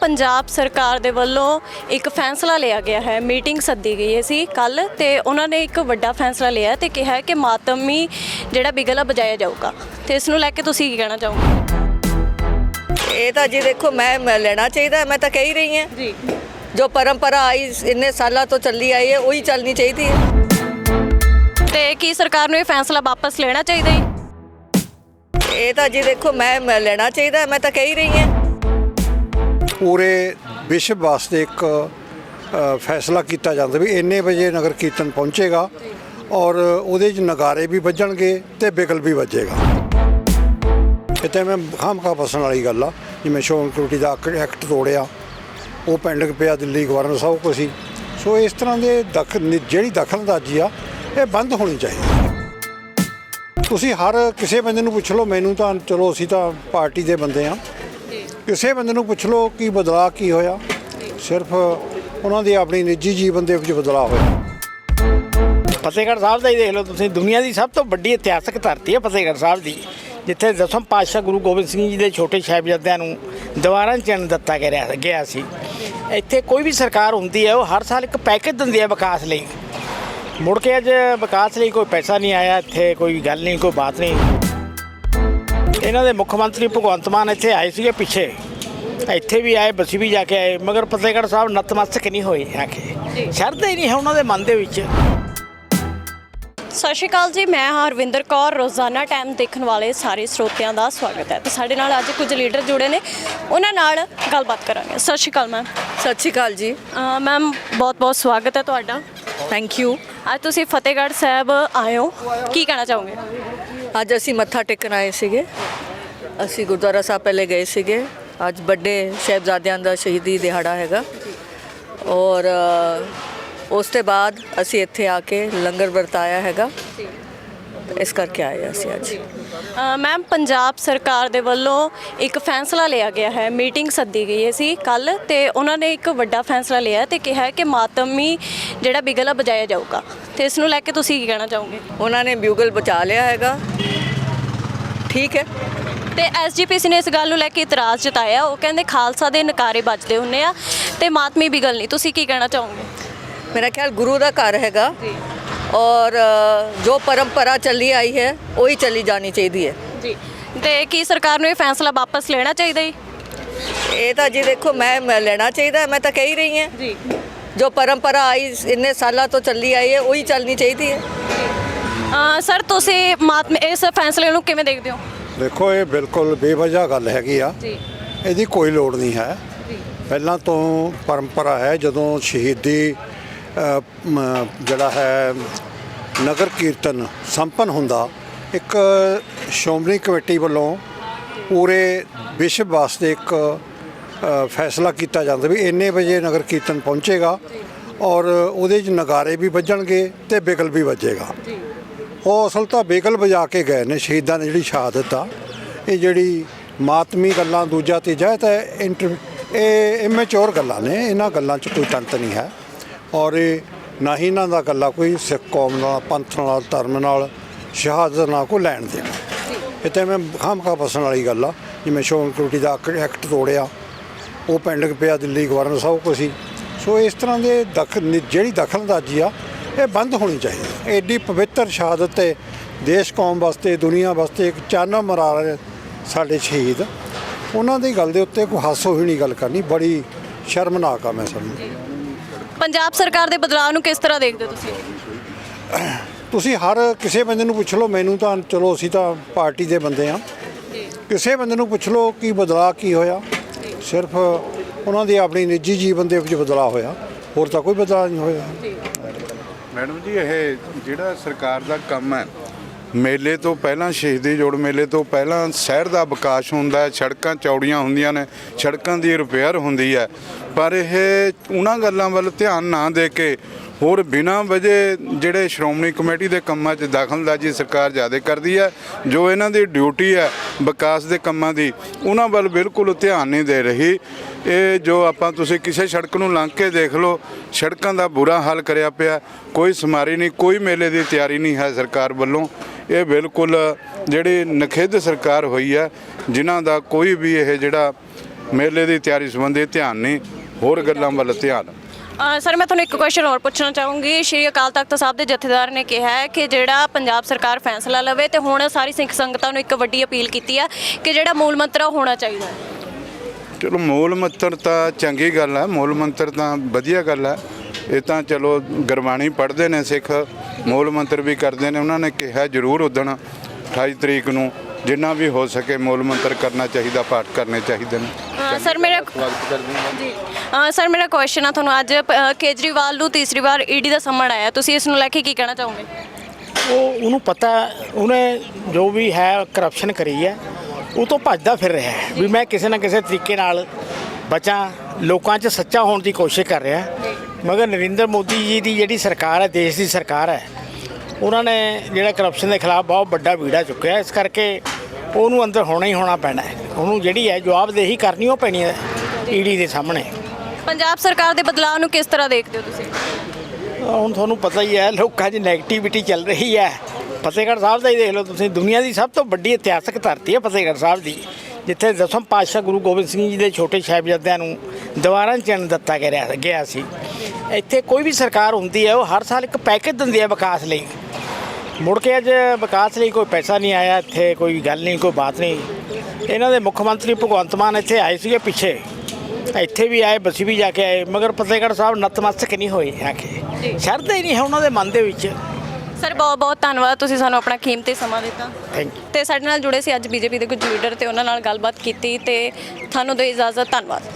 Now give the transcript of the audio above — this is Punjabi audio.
ਪੰਜਾਬ ਸਰਕਾਰ ਦੇ ਵੱਲੋਂ ਇੱਕ ਫੈਸਲਾ ਲਿਆ ਗਿਆ ਹੈ ਮੀਟਿੰਗ ਸੱਦੀ ਗਈ ਸੀ ਕੱਲ ਤੇ ਉਹਨਾਂ ਨੇ ਇੱਕ ਵੱਡਾ ਫੈਸਲਾ ਲਿਆ ਤੇ ਕਿਹਾ ਕਿ ਮਾਤਮੀ ਜਿਹੜਾ ਬਿਗਲ ਬਜਾਇਆ ਜਾਊਗਾ। ਤੇ ਇਸ ਨੂੰ ਲੈ ਕੇ ਤੁਸੀਂ ਕੀ ਕਹਿਣਾ ਚਾਹੋਗੇ? ਇਹ ਤਾਂ ਜੀ ਦੇਖੋ ਮੈਂ ਮੈਂ ਲੈਣਾ ਚਾਹੀਦਾ ਮੈਂ ਤਾਂ ਕਹਿ ਹੀ ਰਹੀ ਹਾਂ। ਜੀ। ਜੋ ਪਰੰਪਰਾ ਆਈ ਇੰਨੇ ਸਾਲਾਂ ਤੋਂ ਚੱਲੀ ਆਈ ਹੈ ਉਹੀ ਚੱਲਣੀ ਚਾਹੀਦੀ ਹੈ। ਤੇ ਕੀ ਸਰਕਾਰ ਨੂੰ ਇਹ ਫੈਸਲਾ ਵਾਪਸ ਲੈਣਾ ਚਾਹੀਦਾ ਹੈ? ਇਹ ਤਾਂ ਜੀ ਦੇਖੋ ਮੈਂ ਲੈਣਾ ਚਾਹੀਦਾ ਮੈਂ ਤਾਂ ਕਹਿ ਹੀ ਰਹੀ ਹਾਂ। ਪੂਰੇ ਵਿਸ਼ਵ ਵਾਸਤੇ ਇੱਕ ਫੈਸਲਾ ਕੀਤਾ ਜਾਂਦਾ ਵੀ ਇੰਨੇ ਵਜੇ ਨਗਰ ਕੀਰਤਨ ਪਹੁੰਚੇਗਾ ਔਰ ਉਹਦੇ 'ਚ ਨਗਾਰੇ ਵੀ ਵੱਜਣਗੇ ਤੇ ਬਿਗਲ ਵੀ ਵੱਜੇਗਾ। ਇਹ ਮੈਂ ਖਾਮਖਾ ਫਸਣ ਵਾਲੀ ਗੱਲ ਆ, ਜਿਵੇਂ ਸ਼ੋਨ ਕਮੇਟੀ ਦਾ ਐਕਟ ਤੋੜਿਆ, ਉਹ ਪੈਂਡਿੰਗ ਪਿਆ, ਦਿੱਲੀ ਗਵਰਨਰ ਸਾਹਿਬ ਕੋਲ ਸੀ। ਸੋ ਇਸ ਤਰ੍ਹਾਂ ਦੇ ਦਖ, ਨਿ- ਜਿਹੜੀ ਦਖਲਅੰਦਾਜ਼ੀ ਆ, ਇਹ ਬੰਦ ਹੋਣੀ ਚਾਹੀਦੀ। ਤੁਸੀਂ ਹਰ ਕਿਸੇ ਬੰਦੇ ਨੂੰ ਪੁੱਛ ਲਓ, ਮੈਨੂੰ ਤਾਂ ਚਲੋ ਅਸੀਂ ਤਾਂ ਪਾਰਟੀ ਦੇ ਬੰਦੇ ਆ। ਕਿਸੇ ਬੰਦੇ ਨੂੰ ਪੁੱਛ ਲਓ ਕਿ ਬਦਲਾਅ ਕੀ ਹੋਇਆ। ਸਿਰਫ ਉਹਨਾਂ ਦੀ ਆਪਣੀ ਨਿੱਜੀ ਜੀਵਨ ਦੇ ਵਿੱਚ ਬਦਲਾਅ ਹੋਇਆ। ਫਤਿਹਗੜ੍ਹ ਸਾਹਿਬ ਦਾ ਹੀ ਦੇਖ ਲਓ ਤੁਸੀਂ, ਦੁਨੀਆ ਦੀ ਸਭ ਤੋਂ ਵੱਡੀ ਇਤਿਹਾਸਕ ਧਰਤੀ ਹੈ ਫਤਿਹਗੜ੍ਹ ਸਾਹਿਬ ਦੀ, ਜਿੱਥੇ ਦਸਮ ਪਾਤਸ਼ਾਹ ਗੁਰੂ ਗੋਬਿੰਦ ਸਿੰਘ ਜੀ ਦੇ ਛੋਟੇ ਸਾਹਿਬਜ਼ਾਦਿਆਂ ਨੂੰ ਦੁਬਾਰਾ 'ਚ ਚਿੰਨ੍ਹ ਦਿੱਤਾ ਗਿਆ ਸੀ। ਇੱਥੇ ਕੋਈ ਵੀ ਸਰਕਾਰ ਹੁੰਦੀ ਹੈ, ਉਹ ਹਰ ਸਾਲ ਇੱਕ ਪੈਕੇਜ ਦਿੰਦੀ ਹੈ ਵਿਕਾਸ ਲਈ। ਮੁੜ ਕੇ ਅੱਜ ਵਿਕਾਸ ਲਈ ਕੋਈ ਪੈਸਾ ਨਹੀਂ ਆਇਆ, ਇੱਥੇ ਕੋਈ ਗੱਲ ਨਹੀਂ, ਕੋਈ ਬਾਤ ਨਹੀਂ। ਇਹਨਾਂ ਦੇ ਮੁੱਖ ਮੰਤਰੀ ਭਗਵੰਤ ਮਾਨ ਇੱਥੇ ਆਏ ਸੀਗੇ ਪਿੱਛੇ। ਇੱਥੇ ਵੀ ਆਏ ਬਸੀ ਵੀ ਜਾ ਕੇ ਆਏ ਮਗਰ ਫਤਿਹਗੜ੍ਹ ਸਾਹਿਬ ਨਤਮਸਤਕ ਨਹੀਂ ਹੋਏ ਆ ਕੇ ਸ਼ਰਧਾ ਹੀ ਨਹੀਂ ਹੈ ਉਹਨਾਂ ਦੇ ਮਨ ਦੇ ਵਿੱਚ। ਸਤਿ ਸ਼੍ਰੀ ਅਕਾਲ ਜੀ ਮੈਂ ਹਾਂ ਹਰਵਿੰਦਰ ਕੌਰ। ਰੋਜ਼ਾਨਾ ਟਾਈਮ ਦੇਖਣ ਵਾਲੇ ਸਾਰੇ ਸਰੋਤਿਆਂ ਦਾ ਸਵਾਗਤ ਹੈ। ਤੇ ਸਾਡੇ ਨਾਲ ਅੱਜ ਕੁਝ ਲੀਡਰ ਜੁੜੇ ਨੇ ਉਹਨਾਂ ਨਾਲ ਗੱਲਬਾਤ ਕਰਾਂਗੇ। ਸਤਿ ਸ਼੍ਰੀ ਅਕਾਲ ਮੈਮ ਸਤਿ ਸ਼੍ਰੀ ਅਕਾਲ ਜੀ। ਮੈਮ ਬਹੁਤ ਬਹੁਤ ਸਵਾਗਤ ਹੈ ਤੁਹਾਡਾ। ਥੈਂਕ ਯੂ ਅੱਜ ਤੁਸੀਂ ਫਤਿਹਗੜ੍ਹ ਸਾਹਿਬ ਆਏ ਹੋ ਕੀ ਕਹਿਣਾ ਚਾਹੋਗੇ? ਅੱਜ ਅਸੀਂ ਮੱਥਾ ਟੇਕਣ ਆਏ ਸੀਗੇ। ਅਸੀਂ ਗੁਰਦੁਆਰਾ ਸਾਹਿਬ ਪਹਿਲੇ ਗਏ ਸੀਗੇ। ਅੱਜ ਵੱਡੇ ਸਾਹਿਬਜ਼ਾਦਿਆਂ ਦਾ ਸ਼ਹੀਦੀ ਦਿਹਾੜਾ ਹੈਗਾ। ਔਰ ਅ, ਉਸ ਤੋਂ ਬਾਅਦ ਅਸੀਂ ਇੱਥੇ ਆ ਕੇ ਲੰਗਰ ਵਰਤਾਇਆ ਹੈਗਾ। ਇਸ ਕਰਕੇ ਆਏ ਅਸੀਂ ਅੱਜ। ਮੈਮ ਪੰਜਾਬ ਸਰਕਾਰ ਦੇ ਵੱਲੋਂ ਇੱਕ ਫੈਸਲਾ ਲਿਆ ਗਿਆ ਹੈ। ਮੀਟਿੰਗ ਸੱਦੀ ਗਈ ਸੀ ਕੱਲ ਤੇ ਉਹਨਾਂ ਨੇ ਇੱਕ ਵੱਡਾ ਫੈਸਲਾ ਲਿਆ ਤੇ ਕਿਹਾ ਕਿ ਮਾਤਮੀ ਜਿਹੜਾ ਬਿਗਲ ਆ ਬਜਾਇਆ ਜਾਊਗਾ। ਤੇ ਇਸ ਨੂੰ ਲੈ ਕੇ ਤੁਸੀਂ ਕੀ ਕਹਿਣਾ ਚਾਹੋਗੇ? ਉਹਨਾਂ ਨੇ ਬਿਊਗਲ ਬਚਾ ਲਿਆ ਹੈਗਾ। ਠੀਕ ਹੈ। ਤੇ ਐਸਜੀਪੀਸੀ ਨੇ ਇਸ ਗੱਲ ਨੂੰ ਲੈ ਕੇ ਇਤਰਾਜ਼ ਜਤਾਇਆ। ਉਹ ਕਹਿੰਦੇ ਖਾਲਸਾ ਦੇ ਨਕਾਰੇ ਵੱਜਦੇ ਹੁੰਨੇ ਆ ਤੇ ਮਾਤਮੀ ਬਿਗਲ ਨਹੀਂ। ਤੁਸੀਂ ਕੀ ਕਹਿਣਾ ਚਾਹੋਗੇ? ਮੇਰਾ ਖਿਆਲ ਗੁਰੂ ਦਾ ਘਰ ਹੈਗਾ। ਔਰ ਜੋ ਪਰੰਪਰਾ ਚੱਲੀ ਆਈ ਹੈ ਉਹੀ ਚੱਲੀ ਜਾਣੀ ਚਾਹੀਦੀ ਹੈ। ਜੀ। ਤੇ ਕੀ ਸਰਕਾਰ ਨੂੰ ਇਹ ਫੈਸਲਾ ਵਾਪਸ ਲੈਣਾ ਚਾਹੀਦਾ ਹੈ ਇਹ ਤਾਂ ਜੀ ਦੇਖੋ ਮੈਂ ਮੈਂ ਲੈਣਾ ਚਾਹੀਦਾ ਮੈਂ ਤਾਂ ਕਹਿ ਹੀ ਰਹੀ ਹਾਂ। ਜੀ। ਜੋ ਪਰੰਪਰਾ ਆਈ ਇੰਨੇ ਸਾਲਾਂ ਤੋਂ ਚੱਲੀ ਆਈ ਹੈ ਉਹੀ ਚੱਲਣੀ ਚਾਹੀਦੀ ਹੈ। ਸਰ ਤੁਸੀਂ ਮਾਤਮ ਇਸ ਫੈਸਲੇ ਨੂੰ ਕਿਵੇਂ ਦੇਖਦੇ ਹੋ? ਦੇਖੋ ਇਹ ਬਿਲਕੁਲ ਬੇਵਜ੍ਹਾ ਗੱਲ ਹੈਗੀ ਆ। ਜੀ। ਇਹਦੀ ਕੋਈ ਲੋੜ ਨਹੀਂ ਹੈ। ਜੀ। ਪਹਿਲਾਂ ਤੋਂ ਪਰੰਪਰਾ ਹੈ ਜਦੋਂ ਸ਼ਹੀਦੀ ਜਿਹੜਾ ਹੈ, ਨਗਰ ਕੀਰਤਨ ਸੰਪੰਨ ਹੁੰਦਾ, ਇੱਕ ਸ਼੍ਰੋਮਣੀ ਕਮੇਟੀ ਵੱਲੋਂ ਪੂਰੇ ਵਿਸ਼ਵ ਵਾਸਤੇ ਇੱਕ ਫੈਸਲਾ ਕੀਤਾ ਜਾਂਦਾ ਵੀ ਇੰਨੇ ਵਜੇ ਨਗਰ ਕੀਰਤਨ ਪਹੁੰਚੇਗਾ ਔਰ ਉਹਦੇ 'ਚ ਨਗਾਰੇ ਵੀ ਵੱਜਣਗੇ ਤੇ ਬਿਗਲ ਵੀ ਵੱਜੇਗਾ। ਉਹ ਅਸਲ ਤਾਂ ਬੇਗਲ ਵਜਾ ਕੇ ਗਏ ਨੇ ਸ਼ਹੀਦਾਂ ਨੇ ਜਿਹੜੀ ਸ਼ਹਾਦਤ ਆ ਇਹ ਜਿਹੜੀ ਮਾਤਮੀ ਗੱਲਾਂ ਦੂਜਾ ਤੀਜਾ, ਇਹ ਤਾਂ ਇੰਟਰ, ਇਹ ਇਮੈਚੁਰ ਗੱਲਾਂ ਨੇ, ਇਹਨਾਂ ਗੱਲਾਂ 'ਚ ਕੋਈ ਤੰਤ ਨਹੀਂ ਹੈ। ਔਰ ਇਹ ਨਾ ਹੀ ਇਹਨਾਂ ਦਾ ਗੱਲਾਂ ਕੋਈ ਸਿੱਖ ਕੌਮ ਨਾਲ ਪੰਥ ਨਾਲ, ਧਰਮ ਨਾਲ ਸ਼ਹਾਦਤ ਨਾਲ ਕੋਈ ਲੈਣ ਦੇਣ। ਇਹ ਤਾਂ ਮੈਂ ਖਾਮਖਾ ਫਸਣ ਵਾਲੀ ਗੱਲ ਆ, ਜਿਵੇਂ ਸ਼ੋਨ ਕਮੇਟੀ ਦਾ ਐਕ- ਐਕਟ ਤੋੜਿਆ, ਉਹ ਪੈਂਡਿੰਗ ਪਿਆ, ਦਿੱਲੀ ਗਵਰਨਰ ਸਾਹਿਬ ਕੋਲ ਸੀ। ਸੋ ਇਸ ਤਰ੍ਹਾਂ ਦੇ ਦਖਲ ਨਿ- ਜਿਹੜੀ ਦਖਲਅੰਦਾਜ਼ੀ ਆ, ਇਹ ਬੰਦ ਹੋਣੀ ਚਾਹੀਦੀ ਐਡੀ ਪਵਿੱਤਰ ਸ਼ਹਾਦਤ ਤੇ ਦੇਸ਼ ਕੌਮ ਵਾਸਤੇ, ਦੁਨੀਆ ਵਾਸਤੇ ਇੱਕ ਚਾਨਣ ਮਰਾ ਰਹੇ ਸਾਡੇ ਸ਼ਹੀਦ। ਉਹਨਾਂ ਦੀ ਗੱਲ ਦੇ ਉੱਤੇ ਕੋਈ ਹਾਸੋ ਹੀ ਨਹੀਂ ਗੱਲ ਕਰਨੀ ਬੜੀ ਸ਼ਰਮਨਾਕ ਆ ਮੈਂ ਸਮਝਦਾ। ਪੰਜਾਬ ਸਰਕਾਰ ਦੇ ਬਦਲਾਅ ਨੂੰ ਕਿਸ ਤਰ੍ਹਾਂ ਦੇਖਦੇ ਹੋ ਤੁਸੀਂ? ਤੁਸੀਂ ਹਰ ਕਿਸੇ ਬੰਦੇ ਨੂੰ ਪੁੱਛ ਲਓ ਮੈਨੂੰ ਤਾਂ ਚਲੋ ਅਸੀਂ ਤਾਂ ਪਾਰਟੀ ਦੇ ਬੰਦੇ ਆ ਕਿਸੇ ਬੰਦੇ ਨੂੰ ਪੁੱਛ ਲਓ ਕੀ ਬਦਲਾਅ ਕੀ ਹੋਇਆ। ਸਿਰਫ ਉਹਨਾਂ ਦੀ ਆਪਣੀ ਨਿੱਜੀ ਜੀਵਨ ਦੇ ਵਿੱਚ ਬਦਲਾਅ ਹੋਇਆ। ਹੋਰ ਤਾਂ ਕੋਈ ਬਦਲਾਅ ਨਹੀਂ ਹੋਇਆ। ਮੈਡਮ ਜੀ ਇਹ ਜਿਹੜਾ ਸਰਕਾਰ ਦਾ ਕੰਮ ਹੈ ਮੇਲੇ ਤੋਂ ਪਹਿਲਾਂ, ਸ਼ਹੀਦੀ ਜੋੜ ਮੇਲੇ ਤੋਂ ਪਹਿਲਾਂ ਸ਼ਹਿਰ ਦਾ ਵਿਕਾਸ ਹੁੰਦਾ ਹੈ, ਸੜਕਾਂ, ਚੌੜੀਆਂ ਹੁੰਦੀਆਂ ਨੇ, ਸੜਕਾਂ ਦੀ ਰਿਪੇਅਰ ਹੁੰਦੀ ਹੈ। ਪਰ ਇਹ ਉਹਨਾਂ ਗੱਲਾਂ ਵੱਲ ਧਿਆਨ ਨਾ ਦੇ ਕੇ ਹੋਰ ਬਿਨਾਂ ਵਜੇ ਜਿਹੜੇ ਸ਼੍ਰੋਮਣੀ ਕਮੇਟੀ ਦੇ ਕੰਮਾਂ 'ਚ ਦਖਲਅੰਦਾਜ਼ੀ ਸਰਕਾਰ ਜ਼ਿਆਦਾ ਕਰਦੀ ਹੈ, ਜੋ ਇਹਨਾਂ ਦੀ ਡਿਊਟੀ ਹੈ ਵਿਕਾਸ ਦੇ ਕੰਮਾਂ ਦੀ, ਉਹਨਾਂ ਵੱਲ ਬਿਲਕੁਲ ਧਿਆਨ ਨਹੀਂ ਦੇ ਰਹੀ। ਇਹ ਜੋ ਆਪਾਂ ਤੁਸੀਂ ਕਿਸੇ ਸੜਕ ਨੂੰ ਲੰਘ ਕੇ ਦੇਖ ਲਓ, ਸੜਕਾਂ ਦਾ ਬੁਰਾ ਹਾਲ ਕਰਿਆ ਪਿਆ, ਕੋਈ ਸਮਾਰੀ ਨਹੀਂ, ਕੋਈ ਮੇਲੇ ਦੀ ਤਿਆਰੀ ਨਹੀਂ ਹੈ ਸਰਕਾਰ ਵੱਲੋਂ। ਇਹ ਬਿਲਕੁਲ ਜਿਹੜੀ ਨਖਿੱਧ ਸਰਕਾਰ ਹੋਈ ਹੈ ਜਿਨ੍ਹਾਂ ਦਾ ਕੋਈ ਵੀ ਇਹ ਜਿਹੜਾ ਮੇਲੇ ਦੀ ਤਿਆਰੀ ਸੰਬੰਧੀ ਧਿਆਨ ਨਹੀਂ ਹੋਰ ਗੱਲਾਂ ਵੱਲ ਧਿਆਨ। ਸਰ ਮੈਂ ਤੁਹਾਨੂੰ ਇੱਕ ਕੁਐਸਚਨ ਹੋਰ ਪੁੱਛਣਾ ਚਾਹੂੰਗੀ। ਸ਼੍ਰੀ ਅਕਾਲ ਤਖਤ ਸਾਹਿਬ ਦੇ ਜਥੇਦਾਰ ਨੇ ਕਿਹਾ ਹੈ ਕਿ ਜਿਹੜਾ ਪੰਜਾਬ ਸਰਕਾਰ ਫੈਸਲਾ ਲਵੇ ਤੇ ਹੁਣ ਸਾਰੀ ਸਿੱਖ ਸੰਗਤਾਂ ਨੂੰ ਇੱਕ ਵੱਡੀ ਅਪੀਲ ਕੀਤੀ ਹੈ ਕਿ ਜਿਹੜਾ ਮੂਲ ਮੰਤਰ ਆ ਉਹ ਹੋਣਾ ਚਾਹੀਦਾ। ਚਲੋ ਮੂਲ ਮੰਤਰ ਤਾਂ ਚੰਗੀ ਗੱਲ ਹੈ ਮੂਲ ਮੰਤਰ ਤਾਂ ਵਧੀਆ ਗੱਲ ਹੈ। ਇਹ ਤਾਂ ਚਲੋ ਗੁਰਬਾਣੀ ਪੜ੍ਹਦੇ ਨੇ ਸਿੱਖ। ਮੂਲ ਮੰਤਰ ਵੀ ਕਰਦੇ ਨੇ ਉਹਨਾਂ ਨੇ ਕਿਹਾ ਜ਼ਰੂਰ ਉਦਣ 28 ਤਰੀਕ ਨੂੰ ਜਿੰਨਾ ਵੀ ਹੋ ਸਕੇ ਮੂਲ ਮੰਤਰ ਕਰਨਾ ਚਾਹੀਦਾ ਪਾਠ ਕਰਨੇ ਚਾਹੀਦੇ ਨੇ। ਸਰ ਮੇਰਾ ਸਵਾਗਤ ਕਰਦੇ ਹਾਂ। ਜੀ। ਸਰ ਮੇਰਾ ਕੁਐਸਚਨ ਆ ਤੁਹਾਨੂੰ ਅੱਜ ਅ, ਕੇਜਰੀਵਾਲ ਨੂੰ ਤੀਸਰੀ ਵਾਰ ਈਡੀ ਦਾ ਸੰਮਣ ਆਇਆ। ਤੁਸੀਂ ਇਸ ਨੂੰ ਲੈ ਕੇ ਕੀ ਕਹਿਣਾ ਚਾਹੋਗੇ? ਉਹ ਉਹਨੂੰ ਪਤਾ ਉਹਨੇ ਜੋ ਵੀ ਹੈ ਕਰਪਸ਼ਨ ਕਰੀ ਹੈ ਉਹ ਤੋਂ ਭੱਜਦਾ ਫਿਰ ਰਿਹਾ ਹੈ। ਵੀ ਮੈਂ ਕਿਸੇ ਨਾ ਕਿਸੇ ਤਰੀਕੇ ਨਾਲ ਬਚਾਂ ਲੋਕਾਂ 'ਚ ਸੱਚਾ ਹੋਣ ਦੀ ਕੋਸ਼ਿਸ਼ ਕਰ ਰਿਹਾ। ਮਗਰ ਨਰਿੰਦਰ ਮੋਦੀ ਜੀ ਦੀ ਜਿਹੜੀ ਸਰਕਾਰ ਹੈ ਦੇਸ਼ ਦੀ ਸਰਕਾਰ ਹੈ ਉਹਨਾਂ ਨੇ ਜਿਹੜਾ ਕਰਪਸ਼ਨ ਦੇ ਖਿਲਾਫ ਬਹੁਤ ਵੱਡਾ ਵੀੜਾ ਚੁੱਕਿਆ ਇਸ ਕਰਕੇ ਉਹਨੂੰ ਅੰਦਰ ਹੋਣਾ ਹੀ ਹੋਣਾ ਪੈਣਾ ਹੈ। ਉਹਨੂੰ ਜਿਹੜੀ ਹੈ ਜਵਾਬਦੇਹੀ ਕਰਨੀ ਉਹ ਪੈਣੀ ਹੈ ਈਡੀ ਦੇ ਸਾਹਮਣੇ। ਪੰਜਾਬ ਸਰਕਾਰ ਦੇ ਬਦਲਾਅ ਨੂੰ ਕਿਸ ਤਰ੍ਹਾਂ ਦੇਖਦੇ ਹੋ ਤੁਸੀਂ? ਹੁਣ ਤੁਹਾਨੂੰ ਪਤਾ ਹੀ ਹੈ ਲੋਕਾਂ 'ਚ ਨੈਗੇਟਿਵਿਟੀ ਚੱਲ ਰਹੀ ਹੈ। ਫਤਿਹਗੜ੍ਹ ਸਾਹਿਬ ਦਾ ਹੀ ਦੇਖ ਲਓ ਤੁਸੀਂ ਦੁਨੀਆ ਦੀ ਸਭ ਤੋਂ ਵੱਡੀ ਇਤਿਹਾਸਕ ਧਰਤੀ ਹੈ ਫਤਿਹਗੜ੍ਹ ਸਾਹਿਬ ਦੀ। ਜਿੱਥੇ ਦਸਮ ਪਾਤਸ਼ਾਹ ਗੁਰੂ ਗੋਬਿੰਦ ਸਿੰਘ ਜੀ ਦੇ ਛੋਟੇ ਸਾਹਿਬਜ਼ਾਦਿਆਂ ਨੂੰ ਦੀਵਾਰਾਂ 'ਚ ਚਿਣ ਦਿੱਤਾ ਗਿਆ ਗਿਆ ਸੀ। ਇੱਥੇ ਕੋਈ ਵੀ ਸਰਕਾਰ ਹੁੰਦੀ ਹੈ ਉਹ ਹਰ ਸਾਲ ਇੱਕ ਪੈਕੇਜ ਦਿੰਦੀ ਹੈ ਵਿਕਾਸ ਲਈ। ਮੁੜ ਕੇ ਅੱਜ ਵਿਕਾਸ ਲਈ ਕੋਈ ਪੈਸਾ ਨਹੀਂ ਆਇਆ ਇੱਥੇ ਕੋਈ ਗੱਲ ਨਹੀਂ ਕੋਈ ਬਾਤ ਨਹੀਂ। ਇਹਨਾਂ ਦੇ ਮੁੱਖ ਮੰਤਰੀ ਭਗਵੰਤ ਮਾਨ ਇੱਥੇ ਆਏ ਸੀਗੇ ਪਿੱਛੇ। ਇੱਥੇ ਵੀ ਆਏ ਬਸੀ ਵੀ ਜਾ ਕੇ ਆਏ ਮਗਰ ਫਤਿਹਗੜ੍ਹ ਸਾਹਿਬ ਨਤਮਸਤਕ ਨਹੀਂ ਹੋਏ ਆ ਕੇ ਸ਼ਰਧਾ ਹੀ ਨਹੀਂ ਹੈ ਉਹਨਾਂ ਦੇ ਮਨ ਦੇ ਵਿੱਚ। ਸਰ ਬਹੁਤ ਬਹੁਤ ਧੰਨਵਾਦ ਤੁਸੀਂ ਸਾਨੂੰ ਆਪਣਾ ਕੀਮਤੀ ਸਮਾਂ ਦਿੱਤਾ। ਥੈਂਕ ਯੂ ਤੇ ਸਾਡੇ ਨਾਲ ਜੁੜੇ ਸੀ ਅੱਜ ਬੀਜੇਪੀ ਦੇ ਕੁਝ ਲੀਡਰ ਤੇ ਉਹਨਾਂ ਨਾਲ ਗੱਲਬਾਤ ਕੀਤੀ ਤੇ ਤੁਹਾਨੂੰ ਦੇ ਇਜਾਜ਼ਤ ਧੰਨਵਾਦ।